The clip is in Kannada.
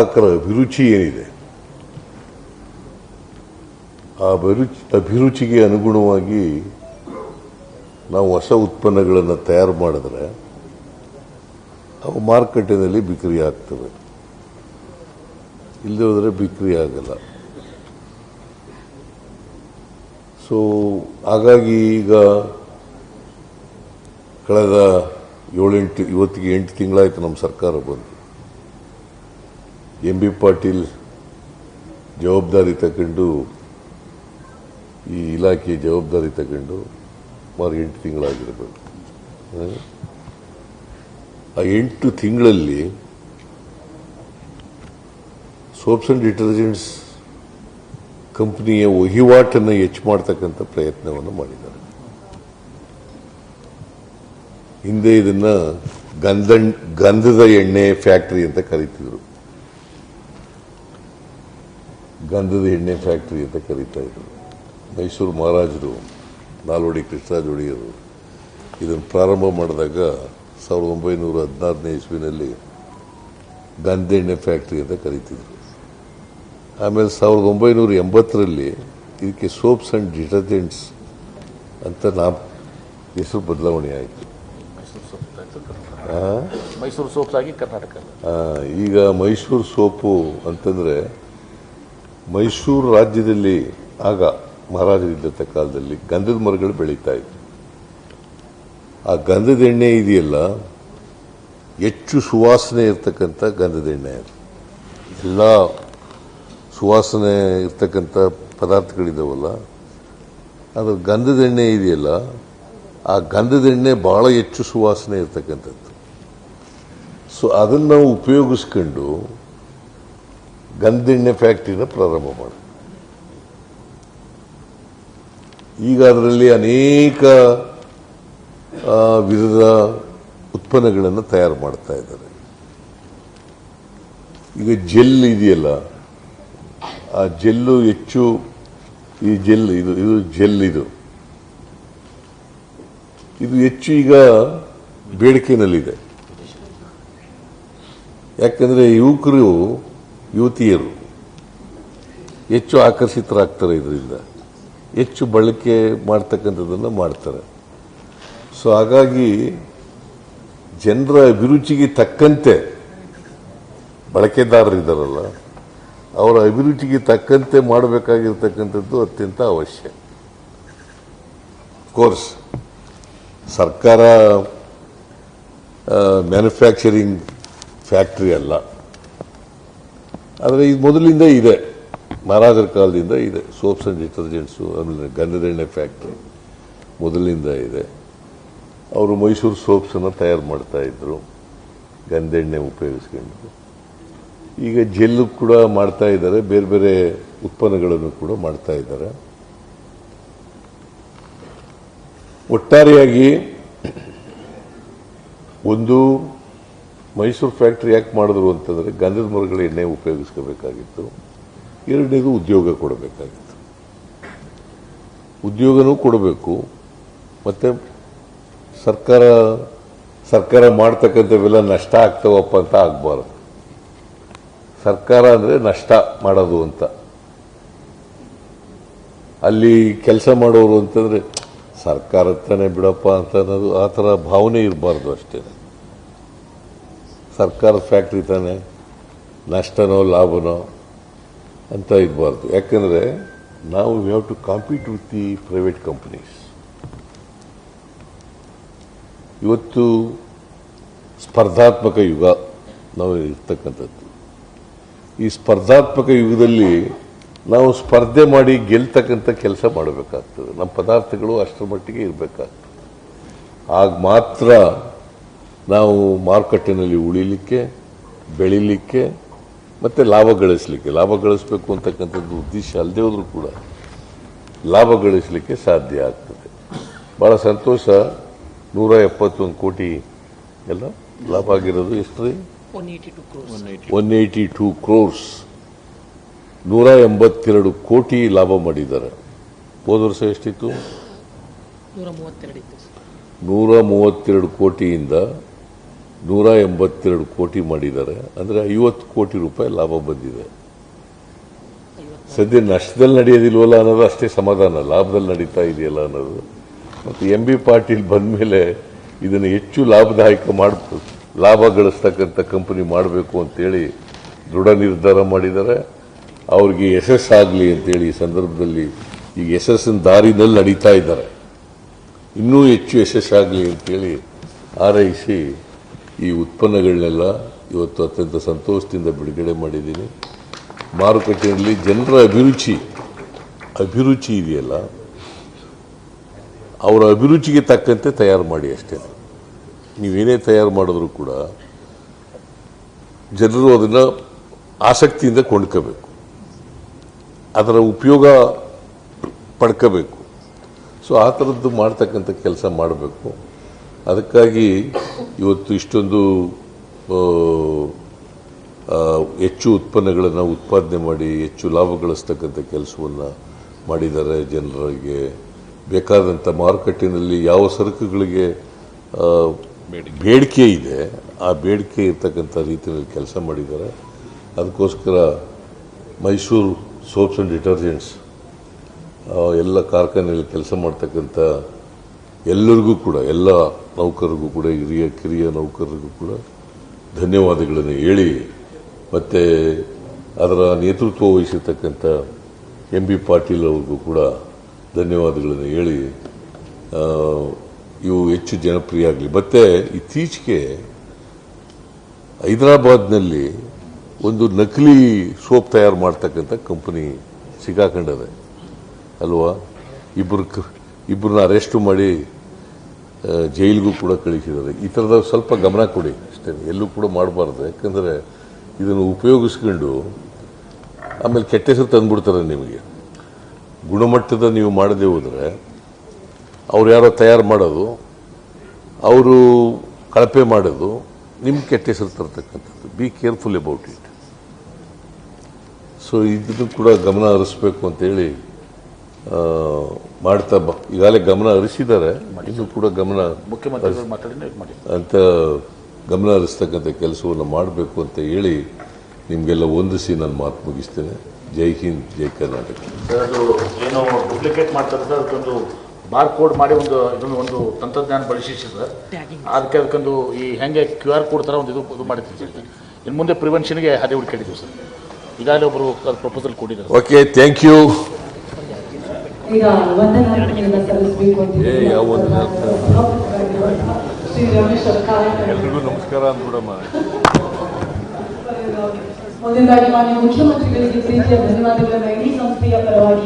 ಗ್ರಾಹಕರ ಅಭಿರುಚಿ ಏನಿದೆ? ಆ ಅಭಿರುಚಿ, ಅಭಿರುಚಿಗೆ ಅನುಗುಣವಾಗಿ ನಾವು ಹೊಸ ಉತ್ಪನ್ನಗಳನ್ನು ತಯಾರು ಮಾಡಿದ್ರೆ ಅವು ಮಾರುಕಟ್ಟೆಯಲ್ಲಿ ಬಿಕ್ರಿ ಆಗ್ತವೆ. ಇಲ್ಲದೆ ಹೋದರೆ ಬಿಕ್ರಿ ಆಗಲ್ಲ. ಸೊ ಹಾಗಾಗಿ ಈಗ ಕಳೆದ ಏಳೆಂಟು, ಇವತ್ತಿಗೆ ಎಂಟು ತಿಂಗಳಾಯಿತು ನಮ್ಮ ಸರ್ಕಾರ ಬಂದು. ಎಂ ಬಿ ಪಾಟೀಲ್ ಜವಾಬ್ದಾರಿ ತಗೊಂಡು ಈ ಇಲಾಖೆ ಜವಾಬ್ದಾರಿ ತಗೊಂಡು ಸುಮಾರು ಎಂಟು ತಿಂಗಳಾಗಿರಬೇಕು. ಹ? ಆ ಎಂಟು ತಿಂಗಳಲ್ಲಿ ಸೋಪ್ಸ್ ಆ್ಯಂಡ್ ಡಿಟರ್ಜೆಂಟ್ಸ್ ಕಂಪ್ನಿಯ ವಹಿವಾಟನ್ನು ಹೆಚ್ಚು ಮಾಡ್ತಕ್ಕಂಥ ಪ್ರಯತ್ನವನ್ನು ಮಾಡಿದ್ದಾರೆ. ಹಿಂದೆ ಇದನ್ನು ಗಂಧ ಗಂಧದ ಎಣ್ಣೆ ಫ್ಯಾಕ್ಟ್ರಿ ಅಂತ ಕರೀತಿದ್ರು. ಗಂಧದ ಎಣ್ಣೆ ಫ್ಯಾಕ್ಟ್ರಿ ಅಂತ ಕರೀತಾ ಇದ್ರು. ಮೈಸೂರು ಮಹಾರಾಜರು ನಾಲ್ವಡಿ ಕೃಷ್ಣರಾಜ ಒಡೆಯರು ಇದನ್ನು ಪ್ರಾರಂಭ ಮಾಡಿದಾಗ ಸಾವಿರದ ಒಂಬೈನೂರ ಹದಿನಾರನೇ ಇಸ್ವಿನಲ್ಲಿ ಗಂಧೆಣ್ಣೆ ಫ್ಯಾಕ್ಟ್ರಿ ಅಂತ ಕರೀತಿದ್ರು. ಆಮೇಲೆ ಸಾವಿರದ ಒಂಬೈನೂರ ಎಂಬತ್ತರಲ್ಲಿ ಇದಕ್ಕೆ ಸೋಪ್ಸ್ ಆ್ಯಂಡ್ ಡಿಟರ್ಜೆಂಟ್ಸ್ ಅಂತ ನಾ ಹೆಸರು ಬದಲಾವಣೆ ಆಯಿತು. ಮೈಸೂರು ಸೋಪ್ಸ್ ಆಗಿ ಕರ್ನಾಟಕ. ಈಗ ಮೈಸೂರು ಸೋಪು ಅಂತಂದರೆ ಮೈಸೂರು ರಾಜ್ಯದಲ್ಲಿ ಆಗ ಮಹಾರಾಜರಿದ್ದಂಥ ಕಾಲದಲ್ಲಿ ಗಂಧದ ಮರಗಳು ಬೆಳೀತಾ ಇತ್ತು. ಆ ಗಂಧದ ಎಣ್ಣೆ ಇದೆಯಲ್ಲ, ಹೆಚ್ಚು ಸುವಾಸನೆ ಇರ್ತಕ್ಕಂಥ ಗಂಧದ ಎಣ್ಣೆ ಅದು. ಎಲ್ಲ ಸುವಾಸನೆ ಇರ್ತಕ್ಕಂಥ ಪದಾರ್ಥಗಳಿದಾವಲ್ಲ, ಅದು ಗಂಧದ ಎಣ್ಣೆ ಇದೆಯಲ್ಲ, ಆ ಗಂಧದ ಎಣ್ಣೆ ಭಾಳ ಹೆಚ್ಚು ಸುವಾಸನೆ ಇರ್ತಕ್ಕಂಥದ್ದು. ಸೊ ಅದನ್ನು ನಾವು ಉಪಯೋಗಿಸ್ಕೊಂಡು ಗಂಧೆಣ್ಣೆ ಫ್ಯಾಕ್ಟ್ರಿನ ಪ್ರಾರಂಭ ಮಾಡಿ. ಈಗ ಅದರಲ್ಲಿ ಅನೇಕ ವಿಧದ ಉತ್ಪನ್ನಗಳನ್ನು ತಯಾರು ಮಾಡ್ತಾ ಇದ್ದಾರೆ. ಈಗ ಜೆಲ್ ಇದೆಯಲ್ಲ, ಆ ಜೆಲ್ಲು ಹೆಚ್ಚು, ಈ ಜೆಲ್ ಇದು ಇದು ಜೆಲ್ ಇದು. ಇದು ಹೆಚ್ಚು ಈಗ ಬೇಡಿಕೆನಲ್ಲಿದೆ. ಯಾಕಂದ್ರೆ ಯುವಕರು ಯುವತಿಯರು ಹೆಚ್ಚು ಆಕರ್ಷಿತರಾಗ್ತಾರೆ ಇದರಿಂದ. ಹೆಚ್ಚು ಬಳಕೆ ಮಾಡ್ತಕ್ಕಂಥದ್ದನ್ನು ಮಾಡ್ತಾರೆ. ಸೊ ಹಾಗಾಗಿ ಜನರ ಅಭಿರುಚಿಗೆ ತಕ್ಕಂತೆ ಬಳಕೆದಾರರಿದ್ದಾರಲ್ಲ ಅವರ ಅಭಿರುಚಿಗೆ ತಕ್ಕಂತೆ ಮಾಡಬೇಕಾಗಿರ್ತಕ್ಕಂಥದ್ದು ಅತ್ಯಂತ ಅವಶ್ಯ. ಕೋರ್ಸ್ ಸರ್ಕಾರ ಮ್ಯಾನುಫ್ಯಾಕ್ಚರಿಂಗ್ ಫ್ಯಾಕ್ಟ್ರಿ ಅಲ್ಲ. ಆದರೆ ಇದು ಮೊದಲಿಂದ ಇದೆ. ಮಹಾರಾಜರ ಕಾಲದಿಂದ ಇದೆ. ಸೋಪ್ಸ್ ಆ್ಯಂಡ್ ಡಿಟರ್ಜೆಂಟ್ಸು ಆಮೇಲೆ ಗಂಧದ ಎಣ್ಣೆ ಫ್ಯಾಕ್ಟ್ರಿ ಮೊದಲಿಂದ ಇದೆ. ಅವರು ಮೈಸೂರು ಸೋಪ್ಸನ್ನು ತಯಾರು ಮಾಡ್ತಾ ಇದ್ರು. ಗಂಧೆಣ್ಣೆ ಉಪಯೋಗಿಸ್ಕೊಂಡು ಈಗ ಜೆಲ್ಲು ಕೂಡ ಮಾಡ್ತಾ ಇದ್ದಾರೆ. ಬೇರೆ ಬೇರೆ ಉತ್ಪನ್ನಗಳನ್ನು ಕೂಡ ಮಾಡ್ತಾ ಇದ್ದಾರೆ. ಒಟ್ಟಾರೆಯಾಗಿ ಒಂದು ಮೈಸೂರು ಫ್ಯಾಕ್ಟ್ರಿ ಯಾಕೆ ಮಾಡಿದ್ರು ಅಂತಂದರೆ ಗಂಧದ ಮರಗಳ ಎಣ್ಣೆ ಉಪಯೋಗಿಸ್ಕೋಬೇಕಾಗಿತ್ತು. ಎರಡನೇದು ಉದ್ಯೋಗ ಕೊಡಬೇಕಾಗಿತ್ತು. ಉದ್ಯೋಗನೂ ಕೊಡಬೇಕು. ಮತ್ತು ಸರ್ಕಾರ ಸರ್ಕಾರ ಮಾಡ್ತಕ್ಕಂಥವೆಲ್ಲ ನಷ್ಟ ಆಗ್ತವಪ್ಪ ಅಂತ ಆಗಬಾರ್ದು. ಸರ್ಕಾರ ಅಂದರೆ ನಷ್ಟ ಮಾಡೋದು ಅಂತ. ಅಲ್ಲಿ ಕೆಲಸ ಮಾಡೋರು ಅಂತಂದರೆ ಸರ್ಕಾರ ತಾನೇ ಬಿಡಪ್ಪ ಅಂತ ಅನ್ನೋದು ಆ ಥರ ಭಾವನೆ ಇರಬಾರ್ದು ಅಷ್ಟೇ. ಸರ್ಕಾರದ ಫ್ಯಾಕ್ಟ್ರಿ ತಾನೆ, ನಷ್ಟನೋ, ಲಾಭನೋ ಅಂತ ಇರಬಾರ್ದು. ಯಾಕಂದರೆ ನಾವು we have to compete with the private companies ಇವತ್ತು ಸ್ಪರ್ಧಾತ್ಮಕ ಯುಗ ನಾವು ಇರ್ತಕ್ಕಂಥದ್ದು. ಈ ಸ್ಪರ್ಧಾತ್ಮಕ ಯುಗದಲ್ಲಿ ನಾವು ಸ್ಪರ್ಧೆ ಮಾಡಿ ಗೆಲ್ತಕ್ಕಂಥ ಕೆಲಸ ಮಾಡಬೇಕಾಗ್ತದೆ. ನಮ್ಮ ಪದಾರ್ಥಗಳು ಅಷ್ಟರ ಮಟ್ಟಿಗೆ ಇರಬೇಕಾಗ್ತದೆ. ಆಗ ಮಾತ್ರ ನಾವು ಮಾರುಕಟ್ಟೆನಲ್ಲಿ ಉಳಿಲಿಕ್ಕೆ ಬೆಳಿಲಿಕ್ಕೆ ಮತ್ತು ಲಾಭ ಗಳಿಸಲಿಕ್ಕೆ ಲಾಭ ಗಳಿಸಬೇಕು ಅಂತಕ್ಕಂಥದ್ದು ಉದ್ದೇಶ ಅಲ್ಲದೆ ಹೋದರೂ ಕೂಡ ಲಾಭ ಗಳಿಸಲಿಕ್ಕೆ ಸಾಧ್ಯ ಆಗ್ತದೆ. ಭಾಳ ಸಂತೋಷ. ನೂರ ಎಪ್ಪತ್ತೊಂದು ಕೋಟಿ ಎಲ್ಲ ಲಾಭ ಆಗಿರೋದು ಎಷ್ಟು ರೀ? One eighty two crores one eighty two crores ನೂರ ಎಂಬತ್ತೆರಡು ಕೋಟಿ ಲಾಭ ಮಾಡಿದ್ದಾರೆ. ಹೋದ ವರ್ಷ ಎಷ್ಟಿತ್ತು? ನೂರ ಮೂವತ್ತೆರಡು ಕೋಟಿಯಿಂದ ನೂರ ಎಂಬತ್ತೆರಡು ಕೋಟಿ ಮಾಡಿದ್ದಾರೆ. ಅಂದರೆ ಐವತ್ತು ಕೋಟಿ ರೂಪಾಯಿ ಲಾಭ ಬಂದಿದೆ. ಸದ್ಯ ನಷ್ಟದಲ್ಲಿ ನಡೆಯೋದಿಲ್ವಲ್ಲ ಅನ್ನೋದು ಅಷ್ಟೇ ಸಮಾಧಾನ. ಲಾಭದಲ್ಲಿ ನಡೀತಾ ಇದೆಯಲ್ಲ ಅನ್ನೋದು. ಮತ್ತು ಎಂ ಬಿ ಪಾಟೀಲ್ ಬಂದಮೇಲೆ ಇದನ್ನು ಹೆಚ್ಚು ಲಾಭದಾಯಕ ಮಾಡ ಲಾಭ ಗಳಿಸ್ತಕ್ಕಂಥ ಕಂಪನಿ ಮಾಡಬೇಕು ಅಂತೇಳಿ ದೃಢ ನಿರ್ಧಾರ ಮಾಡಿದ್ದಾರೆ. ಅವ್ರಿಗೆ ಯಶಸ್ಸಾಗಲಿ ಅಂತೇಳಿ ಈ ಸಂದರ್ಭದಲ್ಲಿ ಈ ಯಶಸ್ಸಿನ ದಾರಿನಲ್ಲಿ ನಡೀತಾ ಇದ್ದಾರೆ. ಇನ್ನೂ ಹೆಚ್ಚು ಯಶಸ್ಸಾಗಲಿ ಅಂತೇಳಿ ಹಾರೈಸಿ ಈ ಉತ್ಪನ್ನಗಳನ್ನೆಲ್ಲ ಇವತ್ತು ಅತ್ಯಂತ ಸಂತೋಷದಿಂದ ಬಿಡುಗಡೆ ಮಾಡಿದ್ದೀನಿ. ಮಾರುಕಟ್ಟೆಯಲ್ಲಿ ಜನರ ಅಭಿರುಚಿ ಅಭಿರುಚಿ ಇದೆಯಲ್ಲ, ಅವರ ಅಭಿರುಚಿಗೆ ತಕ್ಕಂತೆ ತಯಾರು ಮಾಡಿ ಅಷ್ಟೇ. ನೀವೇನೇ ತಯಾರು ಮಾಡಿದ್ರು ಕೂಡ ಜನರು ಅದನ್ನು ಆಸಕ್ತಿಯಿಂದ ಕೊಂಡ್ಕೋಬೇಕು. ಅದರ ಉಪಯೋಗ ಪಡ್ಕೋಬೇಕು. ಸೊ ಆ ಥರದ್ದು ಮಾಡ್ತಕ್ಕಂಥ ಕೆಲಸ ಮಾಡಬೇಕು. ಅದಕ್ಕಾಗಿ ಇವತ್ತು ಇಷ್ಟೊಂದು ಹೆಚ್ಚು ಉತ್ಪನ್ನಗಳನ್ನು ಉತ್ಪಾದನೆ ಮಾಡಿ ಹೆಚ್ಚು ಲಾಭ ಗಳಿಸ್ತಕ್ಕಂಥ ಕೆಲಸವನ್ನು ಮಾಡಿದ್ದಾರೆ ಜನರಿಗೆ. ಬೇಕಾದಂಥ ಮಾರುಕಟ್ಟೆಯಲ್ಲಿ ಯಾವ ಸರಕುಗಳಿಗೆ ಬೇಡಿಕೆ. ಇದೆ ಆ ಬೇಡಿಕೆ ಇರ್ತಕ್ಕಂಥ ರೀತಿಯಲ್ಲಿ ಕೆಲಸ ಮಾಡಿದ್ದಾರೆ. ಅದಕ್ಕೋಸ್ಕರ ಮೈಸೂರು ಸೋಪ್ಸ್ ಆ್ಯಂಡ್ ಡಿಟರ್ಜೆಂಟ್ಸ್ ಎಲ್ಲ ಕಾರ್ಖಾನೆಯಲ್ಲಿ ಕೆಲಸ ಮಾಡ್ತಕ್ಕಂಥ ಎಲ್ಲರಿಗೂ ಕೂಡ, ಎಲ್ಲ ನೌಕರರಿಗೂ ಕೂಡ, ಹಿರಿಯ, ಕಿರಿಯ ನೌಕರರಿಗೂ ಕೂಡ ಧನ್ಯವಾದಗಳನ್ನು ಹೇಳಿ, ಮತ್ತು ಅದರ ನೇತೃತ್ವ ವಹಿಸಿರ್ತಕ್ಕಂಥ ಎಂ ಬಿ ಪಾಟೀಲ್ ಅವ್ರಿಗೂ ಕೂಡ ಧನ್ಯವಾದಗಳನ್ನು ಹೇಳಿ ಇವು ಹೆಚ್ಚು ಜನಪ್ರಿಯ ಆಗಲಿ. ಮತ್ತು ಇತ್ತೀಚೆಗೆ ಹೈದರಾಬಾದ್ನಲ್ಲಿ ಒಂದು ನಕಲಿ ಸೋಪ್ ತಯಾರು ಮಾಡ್ತಕ್ಕಂಥ ಕಂಪನಿ ಸಿಕ್ಕಾಕೊಂಡದೆ ಅಲ್ವಾ? ಇಬ್ಬರು ಇಬ್ಬರನ್ನ ಅರೆಸ್ಟು ಮಾಡಿ ಜೈಲಿಗೂ ಕೂಡ ಕಳಿಸಿದ್ದಾರೆ. ಈ ಥರದ ಸ್ವಲ್ಪ ಗಮನ ಕೊಡಿ ಅಷ್ಟೇ. ಎಲ್ಲೂ ಕೂಡ ಮಾಡಬಾರ್ದು. ಯಾಕಂದರೆ ಇದನ್ನು ಉಪಯೋಗಿಸ್ಕೊಂಡು ಆಮೇಲೆ ಕೆಟ್ಟ ಹೆಸರು ತಂದುಬಿಡ್ತಾರೆ ನಿಮಗೆ. ಗುಣಮಟ್ಟದ ನೀವು ಮಾಡದೆ ಹೋದರೆ ಅವ್ರು ಯಾರೋ ತಯಾರು ಮಾಡೋದು, ಅವರು ಕಳಪೆ ಮಾಡೋದು ನಿಮ್ಮ ಕೆಟ್ಟ ಹೆಸರು ತರ್ತಕ್ಕಂಥದ್ದು. Be careful about it so ಇದನ್ನು ಕೂಡ ಗಮನ ಹರಿಸ್ಬೇಕು ಅಂತೇಳಿ ಮಾಡ್ತಾ ಬ ಈಗಾಗಲೇ ಗಮನ ಹರಿಸಿದ್ದಾರೆ. ಇನ್ನು ಕೂಡ ಗಮನ ಅಂತ ಗಮನ ಹರಿಸ್ತಕ್ಕಂಥ ಕೆಲಸವನ್ನು ಮಾಡಬೇಕು ಅಂತ ಹೇಳಿ ನಿಮಗೆಲ್ಲ ಹೊಂದಿಸಿ ನಾನು ಮಾತು ಮುಗಿಸ್ತೇನೆ. ಜೈ ಹಿಂದ್ ಜೈ ಕರ್ನಾಟಕ. ಸರ್ ಅದು ಏನು ಡೂಪ್ಲಿಕೇಟ್ ಮಾಡ್ತಾರೆ ಸರ್ ಅದಕ್ಕೊಂದು ಬಾರ್ ಕೋಡ್ ಮಾಡಿ ಒಂದು ಇದೊಂದು ಒಂದು ತಂತ್ರಜ್ಞಾನ ಬಳಸಿ ಸರ್. ಅದಕ್ಕೆ ಅದಕ್ಕೊಂದು ಈ ಹೆಂಗೆ ಕ್ಯೂ ಆರ್ ಕೋಡ್ ಥರ ಒಂದು ಇದು ಇದು ಮಾಡಿರ್ತೀವಿ ಸರ್. ಇನ್ನು ಮುಂದೆ ಪ್ರಿವೆನ್ಷನ್ಗೆ ಅದೇ ಹುಡುಕಿದ್ದೀವಿ ಸರ್. ಈಗಾಗಲೇ ಒಬ್ಬರು ಪ್ರಪೋಸಲ್ ಕೊಟ್ಟಿದ್ದಾರೆ ಓಕೆ ಥ್ಯಾಂಕ್ ಯು ಈಗ ವಂದನಾರ್ಪಣೆಯನ್ನು ಸಲ್ಲಿಸಬೇಕು ಅಂತ ಏ, ಯಾವ ವಂದನೆ? ಶ್ರೀ ರಮೇಶ್ ಅವ್ರ ಕಾರ್ಯಕ್ರಮ ಎಲ್ರಿಗೂ ನಮಸ್ಕಾರ ಅಂದ್ಬಿಡಮ್ಮ ಮೊದಲದಾಗಿ ಮಾನ್ಯ ಮುಖ್ಯಮಂತ್ರಿಗಳಿಗೆ ಪ್ರೀತಿಯ ಧನ್ಯವಾದಗಳನ್ನು ಇಡೀ ಸಂಸ್ಥೆಯ ಪರವಾಗಿ